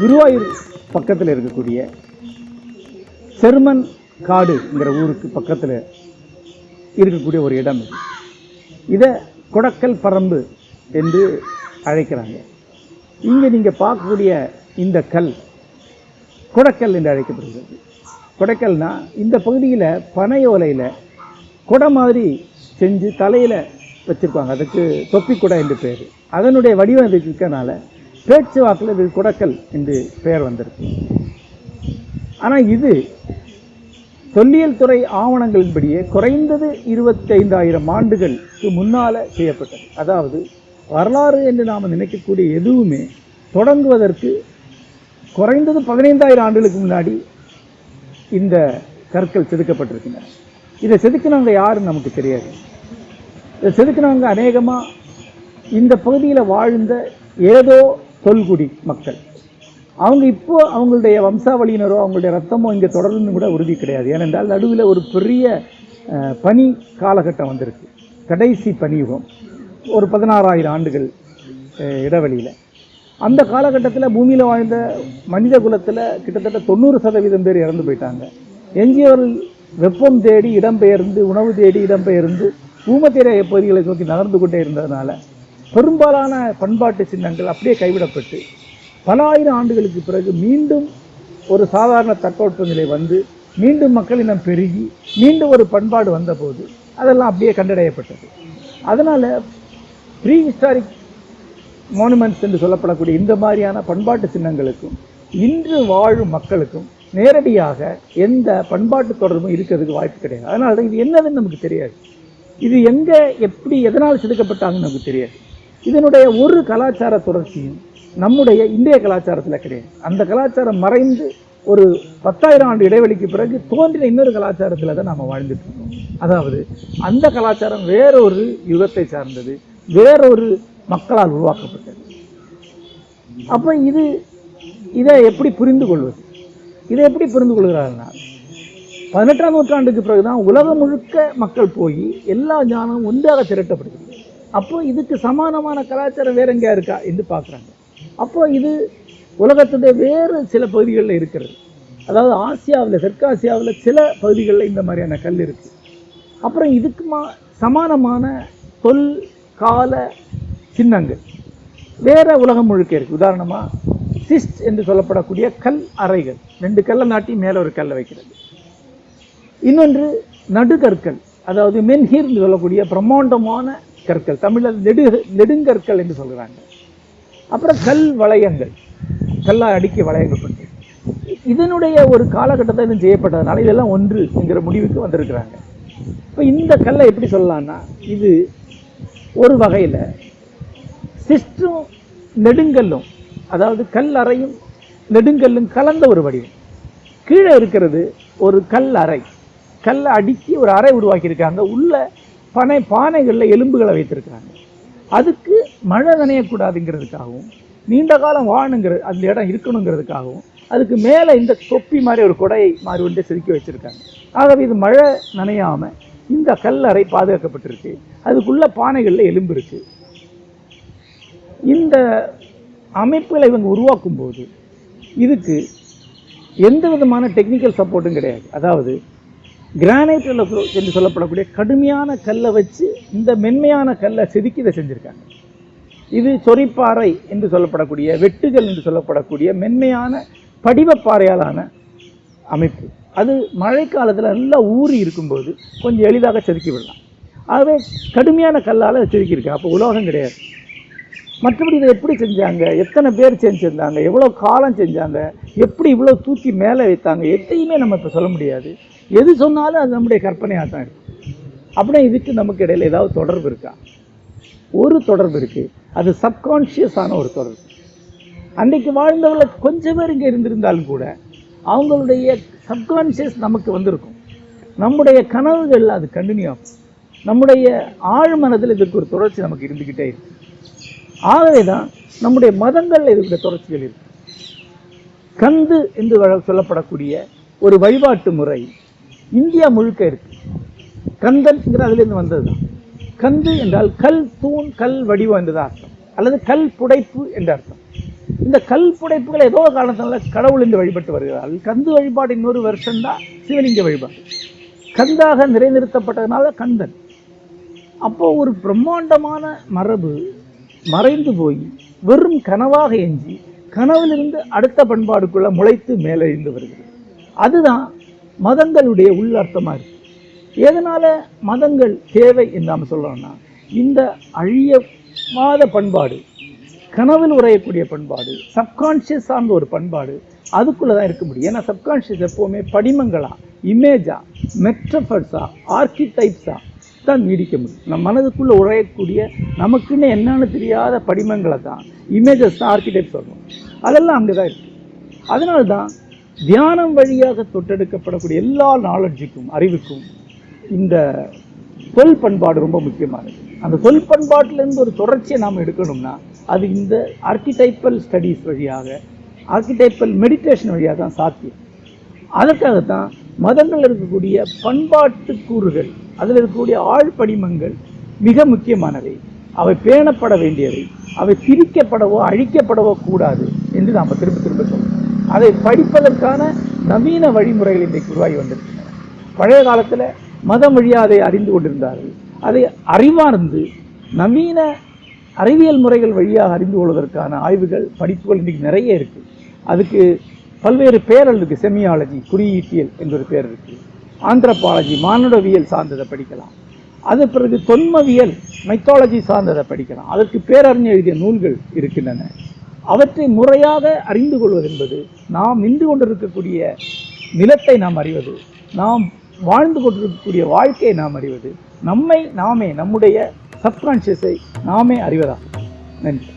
குருவாயூர் பக்கத்தில் இருக்கக்கூடிய செருமன் காடுங்கிற ஊருக்கு பக்கத்தில் இருக்கக்கூடிய ஒரு இடம் இது. இதை கொடக்கல் பரம்பு என்று அழைக்கிறாங்க. இங்கே நீங்கள் பார்க்கக்கூடிய இந்த கல் கொடக்கல் என்று அழைக்கப்படுகிறது. கொடைக்கல்னா இந்த பகுதியில் பனை ஓலையில் குடை மாதிரி செஞ்சு தலையில் வச்சுருப்பாங்க. அதுக்கு தொப்பி குடை என்று பேர். அதனுடைய வடிவம் இதுக்கு பேச்சு வாக்கில் இது குடக்கல் என்று பெயர் வந்திருக்கு. ஆனால் இது தொல்லியல் துறை ஆவணங்களின்படியே குறைந்தது இருபத்தைந்தாயிரம் ஆண்டுகளுக்கு முன்னால் செய்யப்பட்டது. அதாவது வரலாறு என்று நாம் நினைக்கக்கூடிய எதுவுமே தொடங்குவதற்கு குறைந்தது பதினைந்தாயிரம் ஆண்டுகளுக்கு முன்னாடி இந்த கற்கள் செதுக்கப்பட்டிருக்கின்றன. இதை செதுக்கினவங்க யாருன்னு நமக்கு தெரியாது. இதை செதுக்கினவங்க அநேகமாக இந்த பகுதியில் வாழ்ந்த ஏதோ தொல்குடி மக்கள். அவங்க இப்போ அவங்களுடைய வம்சாவளியினரோ அவங்களுடைய ரத்தமோ இங்கே தொடரும்னு கூட உறுதி கிடையாது. ஏனென்றால் நடுவில் ஒரு பெரிய பனி காலகட்டம் வந்திருக்கு. கடைசி பனியுகம். ஒரு பதினாறாயிரம் ஆண்டுகள் இடைவெளியில். அந்த காலகட்டத்தில் பூமியில் வாழ்ந்த மனித குலத்தில் கிட்டத்தட்ட தொண்ணூறு சதவீதம் பேர் இறந்து போயிட்டாங்க. எஞ்சியவர்கள் வெப்பம் தேடி இடம்பெயர்ந்து உணவு தேடி இடம்பெயர்ந்து பூமத்திய பகுதிகளை நோக்கி நகர்ந்து கொண்டே இருந்ததுனால பெரும்பாலான பண்பாட்டு சின்னங்கள் அப்படியே கைவிடப்பட்டு பல ஆயிரம் ஆண்டுகளுக்கு பிறகு மீண்டும் ஒரு சாதாரண தட்பவெப்ப நிலை வந்து மீண்டும் மக்களிடம் பெருகி மீண்டும் ஒரு பண்பாடு வந்தபோது அதெல்லாம் அப்படியே கண்டடையப்பட்டது. அதனால் ப்ரீ ஹிஸ்டாரிக் மானுமெண்ட்ஸ் என்று சொல்லப்படக்கூடிய இந்த மாதிரியான பண்பாட்டு சின்னங்களுக்கும் இன்று வாழும் மக்களுக்கும் நேரடியாக எந்த பண்பாட்டு தொடர்பும் இருக்கிறதுக்கு வாய்ப்பு கிடையாது. அதனால தான் இது என்னதுன்னு நமக்கு தெரியாது. இது எங்கே எப்படி எதனால் செதுக்கப்பட்டாங்கன்னு நமக்கு தெரியாது. இதனுடைய ஒரு கலாச்சார தொடர்ச்சியும் நம்முடைய இந்திய கலாச்சாரத்தில் கிடையாது. அந்த கலாச்சாரம் மறைந்து ஒரு பத்தாயிரம் ஆண்டு இடைவெளிக்கு பிறகு தோன்றின இன்னொரு கலாச்சாரத்தில் தான் நாம் வாழ்ந்துட்டு இருக்கோம். அதாவது அந்த கலாச்சாரம் வேறொரு யுகத்தை சார்ந்தது வேறொரு மக்களால் உருவாக்கப்பட்டது. அப்போ இது இதை எப்படி புரிந்து கொள்வது? இதை எப்படி புரிந்து கொள்கிறார்கள்னா பதினெட்டாம் நூற்றாண்டுக்கு பிறகுதான் உலகம் முழுக்க மக்கள் போய் எல்லா ஞானமும் ஒன்றாக திரட்டப்படுகிறது. அப்போ இதுக்கு சமானமான கலாச்சாரம் வேற எங்கேயா இருக்கா என்று பார்க்குறாங்க. அப்போ இது உலகத்துடைய வேறு சில பகுதிகளில் இருக்கிறது. அதாவது ஆசியாவில் தெற்காசியாவில் சில பகுதிகளில் இந்த மாதிரியான கல் இருக்குது அப்புறம் இதுக்கு மா சமானமான தொல் கால சின்னங்கள். வேறு உலகம் முழுக்க இருக்குது உதாரணமாக சிஸ்ட் என்று சொல்லப்படக்கூடிய கல் அறைகள். ரெண்டு கல்லை நாட்டி மேலே ஒரு கல்லை வைக்கிறது. இன்னொன்று நடுகற்கள். அதாவது மென்ஹீர் என்று சொல்லக்கூடிய பிரம்மாண்டமான கற்கள் தமிழில் நெடு நெடுங்கற்கள் என்று சொல்கிறாங்க அப்புறம் கல் வளையங்கள். கல்லா அடுக்கி வளையங்கள் பண்ணி இதனுடைய ஒரு காலகட்டத்தை இது செய்யப்பட்டதுனால இதெல்லாம் ஒன்று என்கிற முடிவுக்கு வந்திருக்கிறாங்க. இப்போ இந்த கல்லை எப்படி சொல்லலாம்னா இது ஒரு வகையில் சிஸ்டும் நெடுங்கல்லும் அதாவது கல் அறையும் நெடுங்கல்லும் கலந்த ஒரு வடிவம். கீழே இருக்கிறது ஒரு கல் அறை. கல்லை அடுக்கி ஒரு அறை உருவாக்கியிருக்காங்க. உள்ள பனை பானைகளில் எலும்புகளை வைத்திருக்கிறாங்க. அதுக்கு மழை நனையக்கூடாதுங்கிறதுக்காகவும் நீண்ட காலம் வாழணுங்கிற அந்த இடம் இருக்கணுங்கிறதுக்காகவும் அதுக்கு மேலே இந்த தொப்பி மாதிரி ஒரு கொடை மாதிரி வந்து செதுக்கி வச்சுருக்காங்க. ஆகவே இது மழை நனையாமல் இந்த கல்லறை பாதுகாக்கப்பட்டிருக்கு. அதுக்குள்ள பானைகளில் எலும்பு இருக்குது இந்த அமைப்புகளை இவங்க உருவாக்கும் போது இதுக்கு எந்த விதமான டெக்னிக்கல் சப்போர்ட்டும் கிடையாது. அதாவது கிரானைட் என்று சொல்லப்படக்கூடிய கடுமையான கல்லை வச்சு இந்த மென்மையான கல்லை செதுக்கி இதை செஞ்சுருக்காங்க. இது சொறிப்பாறை என்று சொல்லப்படக்கூடிய வெட்டுகள் என்று சொல்லப்படக்கூடிய மென்மையான படிவப்பாறையாலான அமைப்பு. அது மழைக்காலத்தில் நல்லா ஊறி இருக்கும்போது கொஞ்சம் எளிதாக செதுக்கி விடலாம். ஆகவே கடுமையான கல்லால் செதுக்கியிருக்கேன் அப்போ உலோகம் கிடையாது. மற்றபடி இதை எப்படி செஞ்சாங்க? எத்தனை பேர் செஞ்சுருந்தாங்க? எவ்வளோ காலம் செஞ்சாங்க? எப்படி இவ்வளோ தூக்கி மேலே வைத்தாங்க? எதையுமே நம்ம இப்போ சொல்ல முடியாது. எது சொன்னாலும் அது நம்முடைய கற்பனையாக தான் இருக்கும். அப்படின்னா இதுக்கு நமக்கு இடையில ஏதாவது தொடர்பு இருக்கா? ஒரு தொடர்பு இருக்குது அது சப்கான்ஷியஸான ஒரு தொடர்பு. அன்றைக்கு வாழ்ந்தவர்கள் கொஞ்சம் பேர் இங்கே இருந்திருந்தாலும் கூட அவங்களுடைய சப்கான்ஷியஸ் நமக்கு வந்திருக்கும். நம்முடைய கனவுகள் அது கண்டினியூ ஆகும். நம்முடைய ஆழ்மனதில் இதற்கு ஒரு தொடர்ச்சி நமக்கு இருந்துக்கிட்டே இருக்கு. ஆகவே தான் நம்முடைய மதங்களில் இருக்கிற தொடர்ச்சிகள் இருக்கு. கந்து என்று வழ- சொல்லப்படக்கூடிய ஒரு வழிபாட்டு முறை இந்தியா முழுக்க இருக்கு. கந்தன்ங்கிற அதுலேருந்து வந்தது தான் கந்து என்றால் கல் தூண் கல் வடிவம் என்றது அர்த்தம். அல்லது கல் புடைப்பு என்ற அர்த்தம். இந்த கல் புடைப்புகள் ஏதோ காரணத்தினால கடவுள் என்று வழிபட்டு வருகிறார்கள் கந்து வழிபாடு இன்னொரு வருஷம் தான் சிவலிங்க வழிபாடு. கந்தாக நிறைநிறுத்தப்பட்டதுனால கந்தன். அப்போ ஒரு பிரம்மாண்டமான மரபு மறைந்து போய் வெறும் கனவாக எஞ்சி கனவிலிருந்து அடுத்த பண்பாடுக்குள்ள முளைத்து மேலெழுந்து வருகிறது. அதுதான் மதங்களுடைய உள்ளர்த்தமாக இருக்குது எதனால் மதங்கள் தேவை என்று நாம் சொல்றோம்னா இந்த அழியவாத பண்பாடு கனவில் உரையக்கூடிய பண்பாடு சப்கான்ஷியஸ் சார்ந்த ஒரு பண்பாடு அதுக்குள்ளே தான் இருக்க முடியும். ஏன்னா சப்கான்ஷியஸ் எப்போவுமே படிமங்களாக இமேஜாக மெட்ரஃபர்ஸாக ஆர்கிடைப்ஸாக தான் நீடிக்க முடியும். நம் மனதுக்குள்ளே உரையக்கூடிய நமக்குன்னு என்னன்னு தெரியாத படிமங்களை தான் இமேஜஸ் தான் ஆர்கிடைப் சொல்லணும் அதெல்லாம் அங்கே தான் இருக்குது அதனால தான் தியானம் வழியாக தொட்டெடுக்கப்படக்கூடிய எல்லா நாலெட்ஜுக்கும் அறிவுக்கும் இந்த சொல் பண்பாடு ரொம்ப முக்கியமானது. அந்த சொல் பண்பாட்டிலேருந்து ஒரு தொடர்ச்சியை நாம் எடுக்கணும்னா அது இந்த ஆர்கிடைப்பல் ஸ்டடீஸ் வழியாக ஆர்கிடைப்பல் மெடிடேஷன் வழியாக தான் சாத்தியம். அதற்காகத்தான் மதங்கள் இருக்கக்கூடிய பண்பாட்டு கூறுகள் அதில் இருக்கக்கூடிய ஆழ்படிமங்கள் மிக முக்கியமானவை. அவை பேணப்பட வேண்டியவை. அவை பிரிக்கப்படவோ அழிக்கப்படவோ கூடாது என்று நாம் திரும்ப திரும்ப சொல்லணும். அதை படிப்பதற்கான நவீன வழிமுறைகள் இன்றைக்கு உருவாகி வந்திருக்கின்றன. பழைய காலத்தில் மதம் வழியாக அதை அறிந்து கொண்டிருந்தார்கள். அதை அறிவார்ந்து நவீன அறிவியல் முறைகள் வழியாக அறிந்து கொள்வதற்கான ஆய்வுகள் படிப்புகள் இன்றைக்கு நிறைய இருக்குது அதுக்கு பல்வேறு பேரல் இருக்குது செமியாலஜி குறியீட்டியல் என்ற ஒரு பேர் இருக்குது ஆந்திரபாலஜி மானுடவியல் சார்ந்ததை படிக்கலாம். அது பிறகு தொன்மவியல் மைத்தாலஜி சார்ந்ததை படிக்கலாம். அதற்கு பேரறிஞர் எழுதிய நூல்கள் இருக்கின்றன. அவற்றை முறையாக அறிந்து கொள்வது என்பது நாம் நின்று கொண்டிருக்கக்கூடிய நிலத்தை நாம் அறிவது நாம் வாழ்ந்து கொண்டிருக்கக்கூடிய வாழ்க்கையை நாம் அறிவது நம்மை நாமே நம்முடைய சப்கான்ஷியஸை நாமே அறிவதாகும் நன்றி.